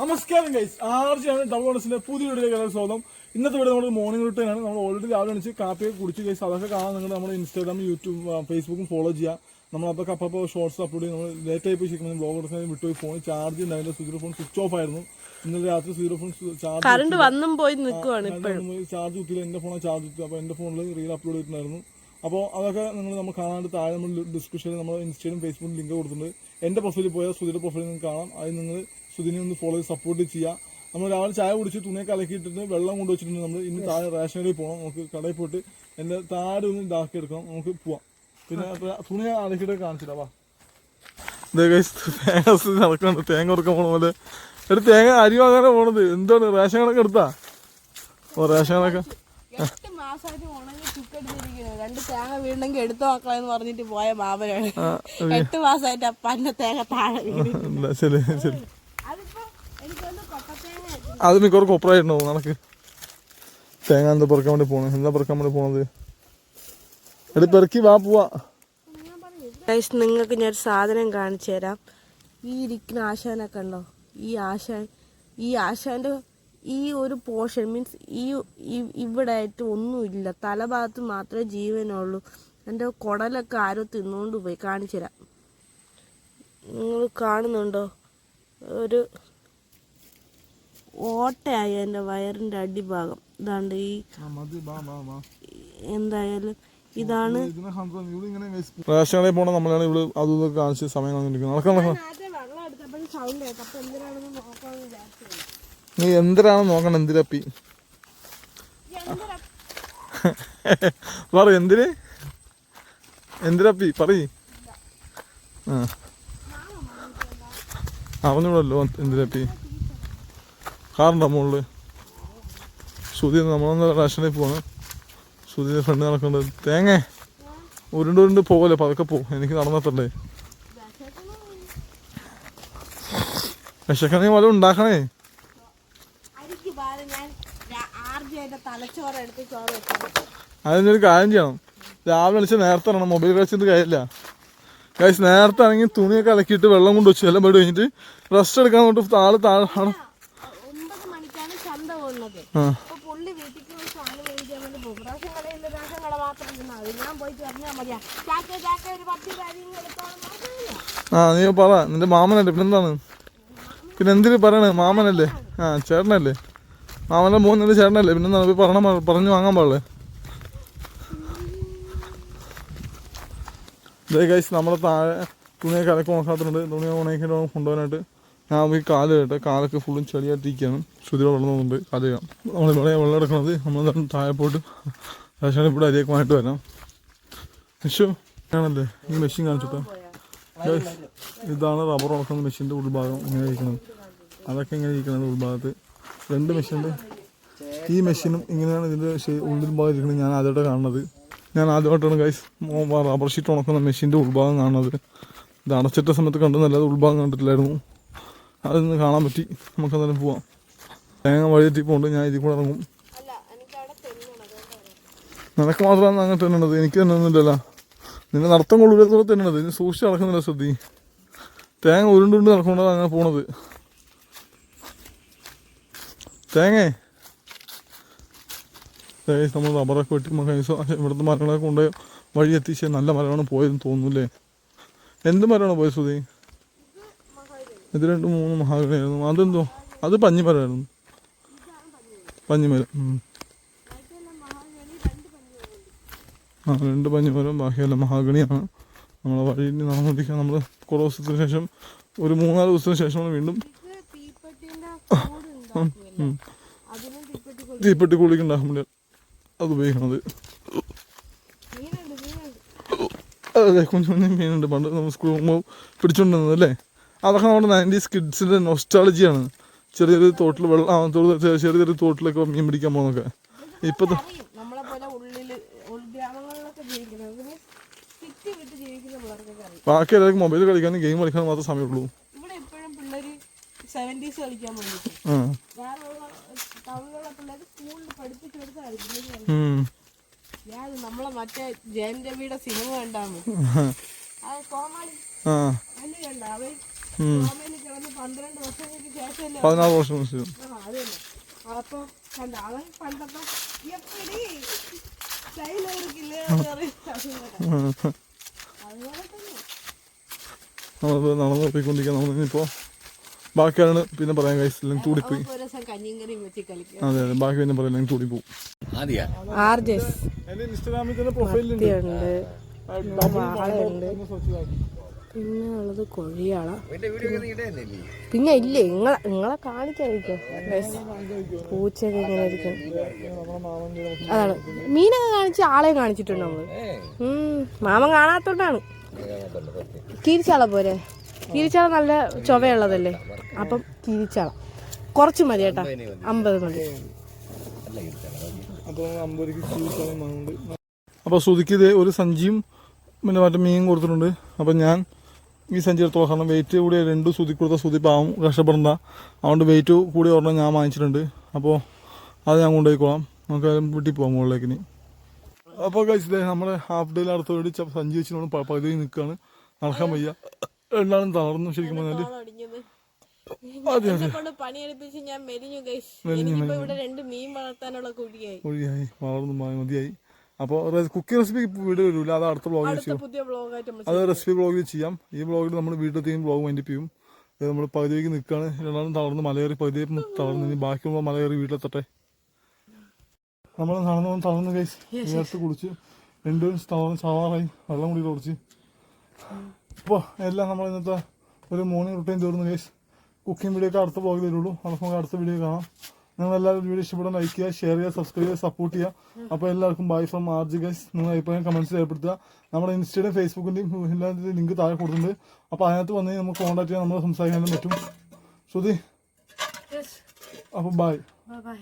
നമസ്കാരം guys ആർജിയാണ് double ഓണസിന്റെ പുതിയ വീഡിയോയിലേക്ക് സ്വാഗതം. ഇന്നത്തെ വീഡിയോ നമ്മൾ മോർണിംഗ് റൂട്ടീനാണ് നമ്മൾ ഓൾറെഡി രാവിലെ അണിച്ച് കാപ്പിയൊക്കെ കുടിച്ച് ഗൈസ് അതൊക്കെ കാണാൻ നിങ്ങൾ നമ്മുടെ ഇൻസ്റ്റാഗ്രാം യൂട്യൂബ് ഫേസ്ബുക്കും ഫോളോ ചെയ്യുക. നമ്മൾ അപ്പോൾ അപ്പോൾ ഷോർട്സ് അപ്ലോഡ് ചെയ്യും നമ്മൾ ലേറ്റ് ആയി പോയി ശരിക്കും ബ്ലോഗ് എടുക്കാൻ വിട്ടുപോയി ഫോൺ ചാർജ് ഉണ്ടായില്ല സീറോ ഫോൺ സ്വിച്ച് ഓഫ് ആയിരുന്നു. ഇന്നലെ രാത്രി സീറോ ഫോൺ ചാർജ് കറണ്ട് വന്നും പോയി നിൽക്കുവാണ് ചാർജ് കുത്തിയില്ല. എന്റെ ഫോണാണ് ചാർജ് കുത്തി. അപ്പോൾ എന്റെ ഫോണിൽ റീൽ അപ്ലോഡ് ചെയ്തിട്ടുണ്ടായിരുന്നു. അപ്പോൾ അതൊക്കെ നിങ്ങൾ നമ്മൾ കാണാണ്ട് താഴെ നമ്മൾ ഡിസ്ക്രിപ്ഷനിൽ നമ്മൾ ഇൻസ്റ്റയിലും ഫേസ്ബുക്കിലും ലിങ്ക് കൊടുത്തിട്ടുണ്ട്. എന്റെ പ്രൊഫൈലിൽ പോയാൽ സുധിയുടെ പ്രൊഫൈലിൽ നിങ്ങൾക്ക് കാണാം. അത് നിങ്ങൾ സുധിനെ ഒന്ന് ഫോളോ ചെയ്ത് സപ്പോർട്ട് ചെയ്യുക നമ്മൾ രാവിലെ ചായ കുടിച്ച് തുണിയൊക്കെ അലക്കിയിട്ടിട്ട് വെള്ളം കൊണ്ട് വെച്ചിട്ടുണ്ട് നമ്മൾ ഇനി താഴെ റേഷൻ കടയിൽ പോകണം നമുക്ക് കടയിൽ പോയിട്ട് എന്റെ താഴെ ഒന്ന് ഇതാക്കി എടുക്കണം. നമുക്ക് പോവാം. പിന്നെ തുണി അലക്കിയിട്ട് കാണിച്ചില്ല വാ. തേങ്ങ നടക്കുന്നുണ്ട് തേങ്ങ കൊടുക്കാൻ പോണ പോലെ. ഒരു തേങ്ങ അരി വാങ്ങാനാ പോണത്. എന്താണ്? റേഷൻ കണക്ക് എടുത്താ? ഓ റേഷൻ കണക്ക് എട്ട് മാസമായിട്ട് ഉണങ്ങി ചുക്കെടുത്തിരിക്കുന്നത് രണ്ട് തേങ്ങ വീണെങ്കിൽ എടുത്തു നോക്കളെന്ന് പറഞ്ഞിട്ട് പോയ മാമനാണ്. എട്ട് മാസമായിട്ട് അപ്പന്റെ തേങ്ങ താഴെ വീണ്. ശരി ശരി അതിപ്പോ എനിക്ക് വന്ന് കൊട്ടത്തേങ്ങ അത് മിക്കവാറും കൊപ്രായിട്ടുണ്ടാവും നടക്ക്. തേങ്ങ എന്താ പെറുക്കാൻ വേണ്ടി പോണത് എന്താ പെറുക്കാൻ വേണ്ടി പോണത്? എടി പെറുക്കി വാ പോവാ. നിങ്ങൾക്ക് ഞാൻ സാധനം കാണിച്ചു തരാം. ഈ ഇരിക്കുന്ന ആശാനൊക്കെ ഉണ്ടോ ഈ ആശാൻ ഈ ആശാന്റെ ഈ ഒരു പോർഷൻ മീൻസ് ഈ- ഇവിടെ ആയിട്ട് ഒന്നുമില്ല തലഭാഗത്ത് മാത്രമേ ജീവനുള്ളൂ എന്റെ കുടലൊക്കെ ആരോ തിന്നുകൊണ്ട് പോയി. കാണിച്ചു തരാം. നിങ്ങൾ കാണുന്നുണ്ടോ? ഒരു ഓട്ടയായി എന്റെ വയറിന്റെ അടിഭാഗം. ഇതാണ്ട് ഈ എന്തായാലും ഇതാണ് കടയിൽ പോണ നമ്മളാണ് ഇവിടെ അതും ഇതൊക്കെ കാണിച്ച് സമയം നീ എന്തിനാണ് നോക്കണം എന്തിരപ്പി? പറ എന്തിന്? എന്തിരപ്പി? പറയ്. ആ. അറിഞ്ഞൂടല്ലോ എന്തിരപ്പി? കാറുണ്ടോ മുകളിൽ ശ്രുതി നമ്മളൊന്ന് റേഷനിൽ പോവാണ് ശ്രുതിയുടെ ഫ്രണ്ട് നടക്കുന്നുണ്ട് തേങ്ങ. ഉരുണ്ട് ഉരുണ്ട് പോകല്ലേ പതുക്കെ പോ. എനിക്ക് നടന്നെത്തണ്ടേ വിശക്കണേ വല്ല ഉണ്ടാക്കണേ. അതിനൊരു കാര്യം ചെയ്യണം. രാവിലെ വിളിച്ച് നേരത്തെ ഇറങ്ങണം. മൊബൈൽ കളിച്ചിട്ട് കാര്യമില്ല. കഴിച്ച് നേരത്തെ ആണെങ്കിൽ തുണിയൊക്കെ അലക്കിയിട്ട് വെള്ളം കൊണ്ട് വെച്ചു. എല്ലാം പോയിട്ട് കഴിഞ്ഞിട്ട് റെസ്റ്റ് എടുക്കാൻ കൊണ്ട് താഴെ താഴെ അപ്പൊ പുള്ളി വീട്ടിൽ പോയി സാധനം മേടിക്കാൻ വേണ്ടി പോകും. റേഷൻ കടയിൽ റേഷൻ മാത്രം മതി ഞാൻ പോയി പറഞ്ഞാൽ മതിയാ. ചാക്ക ചാക്ക ഒരു പത്ത് കാര്യങ്ങൾ എടുത്തോളം പറഞ്ഞില്ല ആ നീ പറ. നിന്റെ മാമനല്ലേ? പിന്നെന്താണ്? പിന്നെ എന്തിനു പറയണേ? മാമനല്ലേ? ആ ചേട്ടനല്ലേ? മാമനെ മോനല്ലേ ചേട്ടനല്ലേ? പിന്നെന്താണ്? പോയി പറഞ്ഞ പറഞ്ഞു വാങ്ങാൻ പാടില്ലേ? ഇതേ ഗൈസ് നമ്മുടെ താഴെ തുണിയൊക്കെ അലക്കി ഉണക്കാത്തിട്ടുണ്ട് തുണി ഉണക്കി കൊണ്ടുപോകാനായിട്ട്. ഞാൻ ഈ കാൽ കേട്ടെ കാലൊക്കെ ഫുള്ളും ചെളിയായിട്ടിരിക്കുകയാണ്. ശ്രുതി വെള്ളം കൊണ്ട് കാൽ ചെയ്യാം നമ്മൾ ഇവിടെ വെള്ളം എടുക്കണത് നമ്മൾ താഴെ പോയിട്ട് റേഷൻ ഇവിടെ അരിയൊക്കെ വരാം വിഷു ആണല്ലേ ഈ മെഷീൻ കാണിച്ചിട്ടോ? ഇതാണ് റബ്ബർ ഉണക്കുന്ന മെഷീന്റെ ഉൾഭാഗം. ഇങ്ങനെ ഇരിക്കുന്നത് അതൊക്കെ ഇങ്ങനെ ഇരിക്കുന്നത് ഉൾഭാഗത്ത്. രണ്ട് മെഷീനുണ്ട് ഈ മെഷീനും ഇങ്ങനെയാണ് ഇതിന്റെ ഉള്ളിൽ ഭാഗം ഇരിക്കുന്നത് ഞാൻ ആദ്യമായിട്ട് കാണുന്നത്. ഞാൻ ആദ്യമായിട്ടാണ് ഗൈസ് റബ്ബർ ഷീറ്റ് ഉണക്കുന്ന മെഷീന്റെ ഉൾഭാഗം കാണുന്നത്. ഇത് അടച്ചിട്ട സമയത്ത് കണ്ടെന്നല്ലാതെ ഉൾഭാഗം കണ്ടിട്ടില്ലായിരുന്നു. അതൊന്ന് കാണാൻ പറ്റി. നമുക്ക് അന്നേരം പോവാം. തേങ്ങ വഴി തെറ്റിപ്പോണ്ട് ഞാൻ ഇതിൽ കൂടെ ഇറങ്ങും. അല്ല നിനക്ക് മാത്രമാണ് അങ്ങനെ തിന്നണത് എനിക്ക് തിന്നൊന്നുമില്ലല്ലോ നിന്നെ നടത്തം കൊള്ളൂരത്തോടെ തന്നെയാണത് ഇനി സൂക്ഷിച്ച് നടക്കുന്നില്ല ശ്രദ്ധി. തേങ്ങ ഉരുണ്ടുണ്ട് നടക്കൊണ്ടാണ് അങ്ങനെ പോണത്. തേങ്ങേ. തേങ്ങ നമ്മൾ റബ്ബറൊക്കെ വെട്ടി കൈസോ ഇവിടുത്തെ മരങ്ങളൊക്കെ കൊണ്ട് വഴി എത്തിച്ച് നല്ല മരമാണ് പോയതെന്ന് തോന്നുന്നില്ലേ എന്ത് മരമാണ് പോയത് ശ്രുതി ഇത് രണ്ട് മൂന്ന് മഹാഗണിയായിരുന്നു അതെന്തോ? അത് പഞ്ഞിമരമായിരുന്നു പഞ്ഞിമരം ഉം. ആ രണ്ട് പഞ്ഞിമരം ബാക്കിയെല്ലാം മഹാഗണിയാണ്. നമ്മളെ വഴിയിൽ നടന്നുകൊണ്ടിരിക്കുക നമ്മൾ കുറേ ദിവസത്തിന് ശേഷം ഒരു മൂന്നാൽ ദിവസത്തിന് ശേഷമാണ് വീണ്ടും തീപ്പെട്ടി കൊടുക്കും തീപ്പെട്ടി കുളിക്ക് ഉണ്ടാക്കുമ്പോൾ അത് ഉപയോഗിക്കണത് അതെ കുഞ്ഞു കുഞ്ഞു മീനുണ്ട്. പണ്ട് നമ്മൾ സ്കൂളിൽ പോകുമ്പോൾ പിടിച്ചോണ്ടിരുന്നത് അല്ലേ? അതൊക്കെ നമ്മുടെ നയന്റീസ് കിഡ്സിന്റെ നൊസ്റ്റാളജിയാണ് ചെറിയൊരു തോട്ടിൽ വെള്ളം ചെറിയൊരു തോട്ടിലൊക്കെ മീൻ പിടിക്കാൻ പോകുന്നൊക്കെ ഇപ്പം ബാക്കി എല്ലാവർക്കും മൊബൈൽ കളിക്കാനും ഗെയിം കളിക്കാനും മാത്രമേ സമയമുള്ളൂ. സെവന്റീസ് കളിക്കാൻ വേണ്ടിയിട്ട് ടൗണിലുള്ള സ്കൂളിൽ പഠിപ്പിച്ചു കൊടുത്താൽ ഉം. ഞാൻ നമ്മളെ മറ്റേ ജയൻ രവിയുടെ സിനിമ കണ്ടാണ്. അത് കോമാളി. ആ. അതിന് കണ്ട. അവൻ ഉം. മാമേന് കിടന്ന് പന്ത്രണ്ട് വർഷങ്ങൾക്ക് ശേഷമല്ലേ പതിനാറ് വർഷം മുസ്ലിം. അപ്പൊ കണ്ട അവൻ പണ്ടത്തെ എപ്പടി നമ്മളിപ്പോൾ നടന്നു പോയിക്കൊണ്ടിരിക്കുക നമ്മളിപ്പോ ബാക്കിയാണ് പിന്നെ പറയാൻ കഴിച്ചില്ല കൂടിപ്പോയി അതെ അതെ. ബാക്കി പിന്നെ പറയാൻ കൂടി പോകും ആദ്യ? ആർജസ്. എന്റെ ഇൻസ്റ്റാഗ്രാമിൽ തന്നെ പ്രൊഫൈലുണ്ട് ഉണ്ട്. പിന്നെ ഉള്ളത് കൊഴിയാള. പിന്നെ ഇല്ലേ നിങ്ങളെ നിങ്ങളെ കാണിക്കാതിരിക്കും പൂച്ചയൊക്കെ ഇങ്ങനെ ഇരിക്കും. അതാണ്. മീനൊക്കെ കാണിച്ച് ആളെ കാണിച്ചിട്ടുണ്ട് നമ്മൾ? ഉം, മാമൻ കാണാത്തോണ്ടാണ്. കീരിച്ചാള പോരെ? കീരിച്ചാള നല്ല ചൊവയുള്ളതല്ലേ? അപ്പം കീരിച്ചാള. കുറച്ച് മതി കേട്ടാ. അമ്പത് മതി. അപ്പോൾ ശ്രുതിക്ക് ഇത് ഒരു സഞ്ചിയും പിന്നെ മറ്റേ മീൻ കൊടുത്തിട്ടുണ്ട്. അപ്പോൾ ഞാൻ ഈ സഞ്ചി എടുത്തോളാം കാരണം വെയിറ്റ് കൂടി രണ്ട് സുതി കൊടുത്ത സുതി പാവം കഷ്ടപ്പെടണ്ട അതുകൊണ്ട് വെയിറ്റ് കൂടി ഒരെണ്ണം ഞാൻ വാങ്ങിച്ചിട്ടുണ്ട്. അപ്പോൾ അത് ഞാൻ കൊണ്ടുപോയിക്കോളാം. നമുക്ക് വീട്ടിൽ പോകാം മുകളിലേക്ക് ഇനി. അപ്പോൾ കഴിച്ചത് നമ്മുടെ ഹാഫ് ഡേയിൽ അടുത്ത് വേണ്ടി സഞ്ചി വെച്ചിട്ട് പകുതി നിൽക്കുകയാണ് നടക്കാൻ വയ്യ. എണ്ണാലും തളർന്നു ശരിക്കും പറഞ്ഞാൽ അതെ അതെ. പണിയെടുപ്പിച്ച് ഞാൻ മെലിഞ്ഞു ഗൈസ് എനിക്കിപ്പോ ഇവിടെ രണ്ട് മീൻ വളർത്താനുള്ള കുഴിയായി. മതിയായി വളർന്നു മതിയായി. അപ്പോൾ കുക്കിംഗ് റെസിപ്പി വീഡിയോ വരില്ല അത് അടുത്ത ബ്ലോഗിൽ ചെയ്യും. അത് റെസിപ്പി ബ്ലോഗിൽ ചെയ്യാം. ഈ ബ്ലോഗിൽ നമ്മൾ വീട്ടിലത്തെയും ബ്ലോഗ് വൈൻഡപ്പ് ചെയ്യും. നമ്മൾ പകുതിക്ക് നിൽക്കുകയാണ് രണ്ടാളും തളർന്ന് മലയേറി പകുതി തളർന്ന് ഇനി ബാക്കിയുള്ള മലയേറി വീട്ടിലെത്തട്ടെ നമ്മൾ നടന്നു തളർന്ന് കഴിച്ച് നേരത്തെ കുടിച്ച്. രണ്ടുപേരും തളർന്ന് ചവാറായി വെള്ളം കൂടി കുടിച്ച്. അപ്പോൾ എല്ലാം നമ്മൾ ഇന്നത്തെ ഒരു മോർണിംഗ് റുട്ടീൻ തീർന്നു കേസ് കുക്കിംഗ് വീഡിയോ ഒക്കെ അടുത്ത ബ്ലോഗിൽ വരുള്ളൂ. അപ്പോൾ നമുക്ക് അടുത്ത വീഡിയോ കാണാം. നിങ്ങൾ എല്ലാവരും വീഡിയോ ഇഷ്ടപ്പെടാൻ ലൈക്ക് ചെയ്യുക ഷെയർ ചെയ്യുക സബ്സ്ക്രൈബ് ചെയ്യുക സപ്പോർട്ട് ചെയ്യുക. അപ്പോൾ എല്ലാവർക്കും bye from R G guys നിങ്ങൾ അഭിപ്രായം കമന്റ്സ് രേഖപ്പെടുത്തുക. നമ്മുടെ ഇൻസ്റ്റയുടെയും ഫേസ്ബുക്കിന്റെയും എല്ലാത്തിന്റെയും ലിങ്ക് താഴെ കൊടുത്തിട്ടുണ്ട്. അപ്പോൾ അതിനകത്ത് വന്ന് നമുക്ക് കോൺടാക്ട് ചെയ്യാൻ നമ്മൾ സംസാരിക്കാനും പറ്റും. ശ്രുതി. അപ്പോൾ ബൈ ബൈ